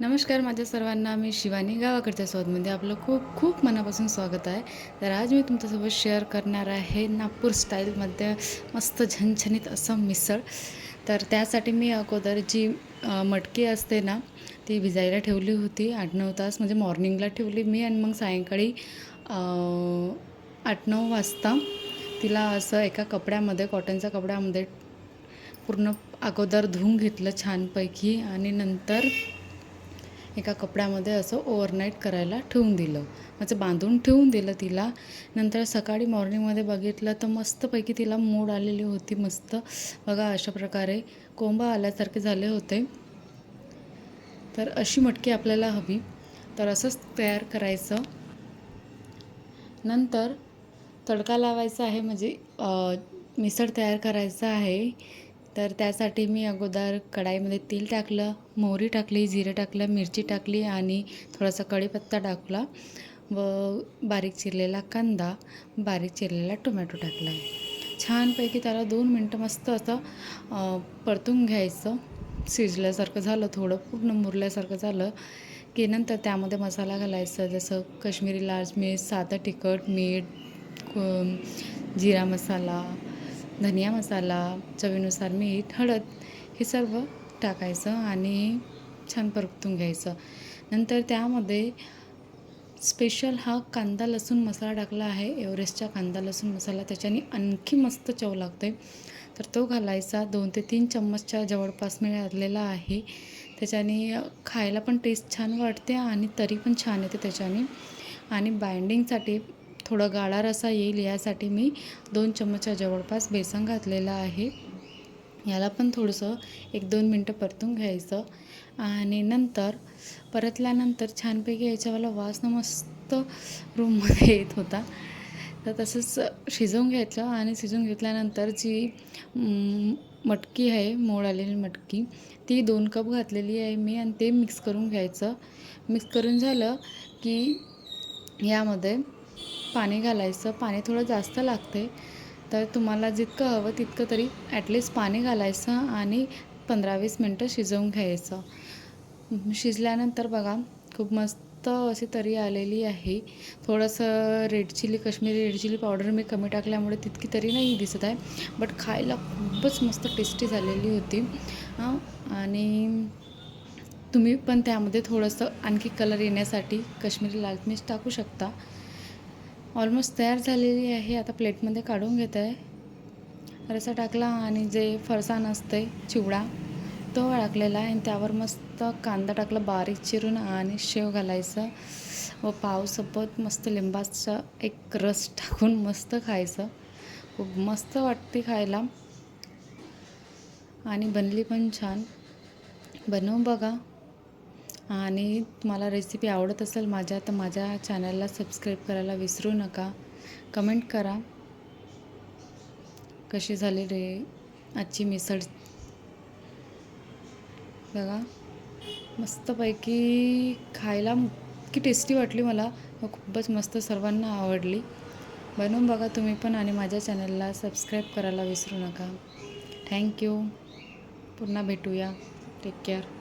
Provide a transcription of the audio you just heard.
नमस्कार माझ्या सर्वांना मी शिवानी गावाकडच्या स्वादमध्ये आपलं खूप खूप मनापासून स्वागत आहे. तर आज मी तुमच्यासोबत शेअर करणार आहे नागपूर स्टाईलमध्ये मस्त झणझणीत असं मिसळ. तर त्यासाठी मी अगोदर जी मटकी असते ना ती भिजायला ठेवली होती. आठ नऊ तास म्हणजे मॉर्निंगला ठेवली मी आणि मग सायंकाळी आठ नऊ वाजता तिला असं एका कपड्यामध्ये कॉटनच्या कपड्यामध्ये पूर्ण अगोदर धुवून घेतलं छानपैकी आणि नंतर एका कपड्यामध्ये असं ओव्हरनाईट करायला ठेवून दिलं. म्हणजे बांधून ठेवून दिलं तिला. नंतर सकाळी मॉर्निंगमध्ये बघितलं तर मस्तपैकी तिला मूड आलेली होती मस्त. बघा अशा प्रकारे कोंबा आल्यासारखे झाले होते. तर अशी मटकी आपल्याला हवी. तर असंच तयार करायचं. नंतर तडका लावायचा आहे म्हणजे मिसळ तयार करायचं आहे. तर त्यासाठी मी अगोदर कढाईमध्ये तेल टाकलं मोहरी टाकली जिरं टाकलं मिरची टाकली आणि थोडासा कढीपत्ता टाकला व बारीक चिरलेला कांदा बारीक चिरलेला टोमॅटो टाकला छानपैकी त्याला दोन मिनटं मस्त असं परतून घ्यायचं. शिजल्यासारखं झालं थोडं पूर्ण मुरल्यासारखं झालं की नंतर त्यामध्ये मसाला घालायचा जसं कश्मीरी लाल मिर्च साधं तिखट मीठ जिरा मसाला धनिया मसाला चवीनुसार मीठ हळद हे सर्व टाकायचं आणि छान परतून घ्यायचं. नंतर त्यामध्ये स्पेशल हा कांदा लसूण मसाला टाकला आहे. एव्हरेस्टचा कांदा लसूण मसाला त्याच्याने आणखी मस्त चव लागते. तर तो घालायचा. दोन ते तीन चम्मचच्या जवळपास मिळालेला आहे. त्याच्याने खायला पण टेस्ट छान वाटते आणि तरी पण छान येते त्याच्याने. आणि बाइंडिंगसाठी थोडं गाळा रसा येईल यासाठी मी दोन चमचा जवळपास बेसन घातलेलं आहे. याला पण थोडंसं एक दोन मिनटं परतून घ्यायचं. आणि नंतर परतल्यानंतर छानपैकी याच्यावाला वास ना मस्त रूममध्ये येत होता. तर तसंच शिजवून घ्यायचं आणि शिजवून घेतल्यानंतर जी मटकी आहे मोड आलेली मटकी ती दोन कप घातलेली आहे मी आणि ते मिक्स करून घ्यायचं. मिक्स करून झालं की यामध्ये पाणी घालायचं. पाणी थोडं जास्त लागते तर तुम्हाला जितकं हवं तितकं तरी ॲटलिस्ट पाणी घालायचं आणि पंधरा वीस मिनटं शिजवून घ्यायचं. शिजल्यानंतर बघा खूप मस्त अशी तरी आलेली आहे. थोडंसं red chilli Kashmiri red chilli powder मी कमी टाकल्यामुळे तितकी तरी नाही दिसत आहे. बट खायला खूपच मस्त टेस्टी झालेली होती. हां आणि तुम्ही पण त्यामध्ये थोडंसं आणखी कलर येण्यासाठी काश्मीरी लाल मिर्च टाकू शकता. ऑलमोस्ट तयार झालेली आहे. आता प्लेटमध्ये काढून घेत आहे. रसा टाकला आणि जे फरसाण असते चिवडा तो टाकलेला आहे आणि त्यावर मस्त कांदा टाकला बारीक चिरून आणि शेव घालायचं व पावसोबत मस्त लिंबाचा एक रस टाकून मस्त खायचं. खूप मस्त वाटते खायला. आणि बनली पण छान. बनवून बघा. आणि तुम्हाला रेसिपी आवडत असेल माझ्या तर माझ्या चॅनलला सबस्क्राईब करायला विसरू नका. कमेंट करा. कशी झाली रे आजची मिसळ? बघा. मस्तपैकी खायला इतकी टेस्टी वाटली मला. हो, खूपच मस्त सर्वांना आवडली. बनवून बघा तुम्ही पण आणि माझ्या चॅनलला सबस्क्राईब करायला विसरू नका. थँक्यू पुन्हा भेटूया. Take care